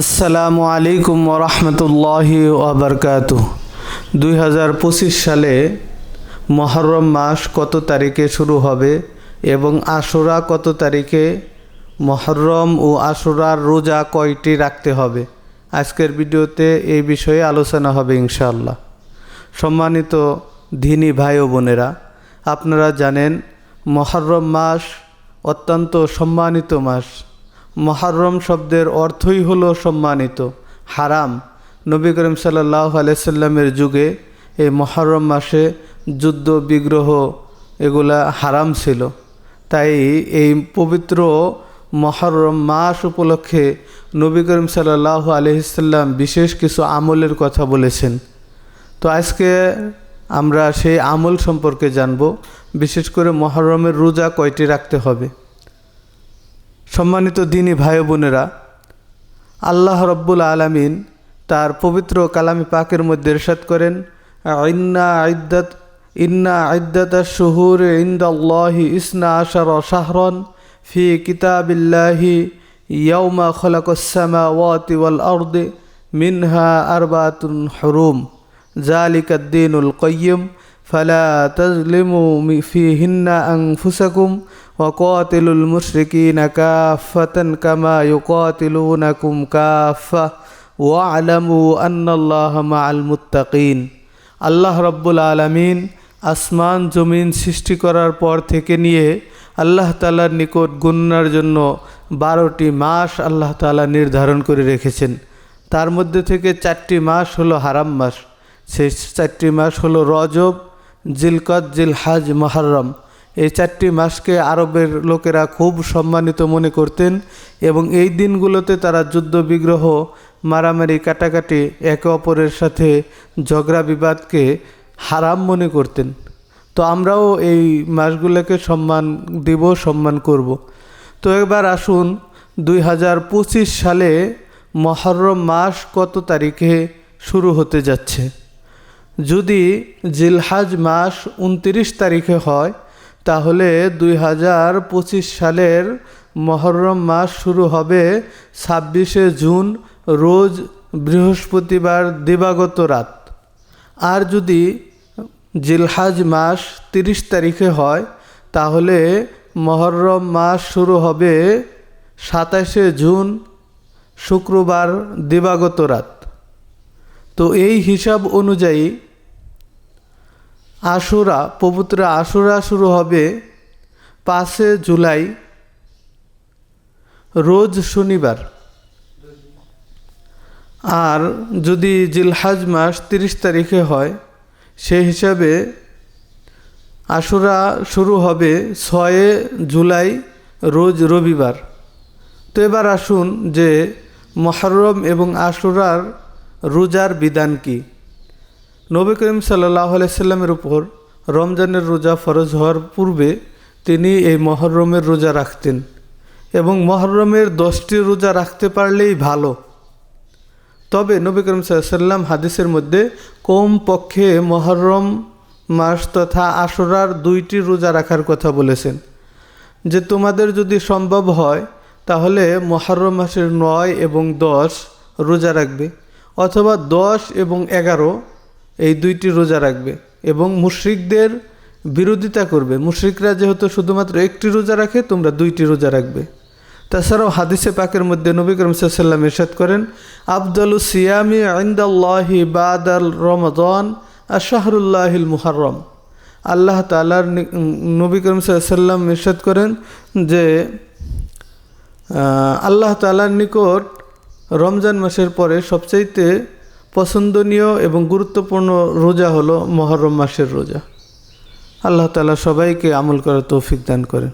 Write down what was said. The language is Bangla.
আসসালামু আলাইকুম রহমতুল্লাহি ওবরকাত দুই হাজার পঁচিশ সালে মহরম মাস কত তারিখে শুরু হবে এবং আশুরা কত তারিখে? মহরম ও আশুরার রোজা কয়টি রাখতে হবে? আজকের ভিডিওতে এই বিষয়ে আলোচনা হবে ইনশাআল্লাহ। সম্মানিত ধিনী ভাই ও বোনেরা, আপনারা জানেন মহরম মাস অত্যন্ত সম্মানিত মাস। মহরম শব্দের অর্থই হলো সম্মানিত। হারাম। নবী করিম সাল্লাহ আলাইসাল্লামের যুগে এই মহরম মাসে যুদ্ধ, বিগ্রহ এগুলা হারাম ছিল। তাই এই পবিত্র মহরম মাস উপলক্ষে নবী করিম সাল্লাহ আলহিসাল্লাম বিশেষ কিছু আমলের কথা বলেছেন। তো আজকে আমরা সেই আমল সম্পর্কে জানব। বিশেষ করে মহরমের রোজা কয়টি রাখতে হবে? সম্মানিত দিনী ভাই বোনেরা, আল্লাহ রব্বুল আলমিন তার পবিত্র কালামি পাকের মধ্যে এরশাদ করেন, ইন্না আইদ্দাত ইন্না আইদ্দাত শহুর ইন্দাল্লাহি ইসনা আশার শাহরন ফি কিতাবিল্লাহি ইয়াউমা খলাকসামা ওয়াতি ওয়াল মিনহা আরবাতুন হরুম। জালিকাদ্দিনুল কয়্যম ফালা তাজলিমু ফিহিন্ন আনফুসাকুম وقاتلوا المشركين كافة كما يقاتلونكم كافة واعلموا أن الله مع المتقين আল্লাহ রব্বুল আলমিন আসমান জমিন সৃষ্টি করার পর থেকে নিয়ে আল্লাহ তালার নিকট গুন্নার জন্য বারোটি মাস আল্লাহ তালা নির্ধারণ করে রেখেছেন তার মধ্যে থেকে চারটি মাস হলো হারাম মাস সেই চারটি মাস হলো রজব জিলকত, জিলহাজ, মহরম। এই চারটি মাসকে আরবের লোকেরা খুব সম্মানিত মনে করতেন এবং এই দিনগুলোতে তারা যুদ্ধ, বিগ্রহ, মারামারি, কাটাকাটি, একে অপরের সাথে ঝগড়া, বিবাদকে হারাম মনে করতেন। তো আমরাও এই মাসগুলোকে সম্মান দিব, সম্মান করব। তো এবার আসুন দুই হাজার পঁচিশ সালে মহরম মাস কত তারিখে শুরু হতে যাচ্ছে? যদি জিলহাজ মাস উনত্রিশ তারিখে হয়, তাহলে দুই হাজার পঁচিশ সালের মহরম মাস শুরু হবে ছাব্বিশে জুন, রোজ বৃহস্পতিবার দিবাগত রাত। আর যদি জিলহাজ মাস তিরিশ তারিখে হয়, তাহলে মহরম মাস শুরু হবে সাতাশে জুন, শুক্রবার দিবাগত রাত। তো এই হিসাব অনুযায়ী আশুরা, পবিত্র আশুরা শুরু হবে পাঁচে জুলাই, রোজ শনিবার। আর যদি জিলহাজ মাস তিরিশ তারিখে হয় সেই হিসাবে আশুরা শুরু হবে ছয়ে জুলাই, রোজ রবিবার। তো এবার আসুন যে মহরম এবং আশুরার রোজার বিধান কী? নবী করিম সাল্লাহ আলাইসাল্লামের উপর রমজানের রোজা ফরজ হওয়ার পূর্বে তিনি এই মহরমের রোজা রাখতেন এবং মহরমের দশটি রোজা রাখতে পারলেই ভালো। তবে নবী করিম সাল্লাম হাদিসের মধ্যে কম পক্ষে মহরম মাস তথা আশরার দুইটি রোজা রাখার কথা বলেছেন। যে তোমাদের যদি সম্ভব হয়, তাহলে মহরম মাসের নয় এবং দশ রোজা রাখবে। অথবা দশ এবং এগারো এই দুইটি রোজা রাখবে এবং মুশ্রিকদের বিরোধিতা করবে। মুশ্রিকরা যেহেতু শুধুমাত্র একটি রোজা রাখে, তোমরা দুইটি রোজা রাখবে। তাছাড়াও হাদিসে পাকের মধ্যে নবী করিম সাল্লাম ইরশাদ করেন আবদালু সিয়ামি আইন্দাল্লাহি বাদাল রমদন আর শাহরুল্লাহিল মুহারম আল্লাহ তালার নবী করিম সাল্লাম ইরশাদ করেন যে আল্লাহ তালার নিকট রমজান মাসের পরে সবচাইতে পছন্দনীয় এবং গুরুত্বপূর্ণ রোজা হলো মহরম মাসের রোজা। আল্লাহ তালা সবাইকে আমল করার তৌফিক দান করেন।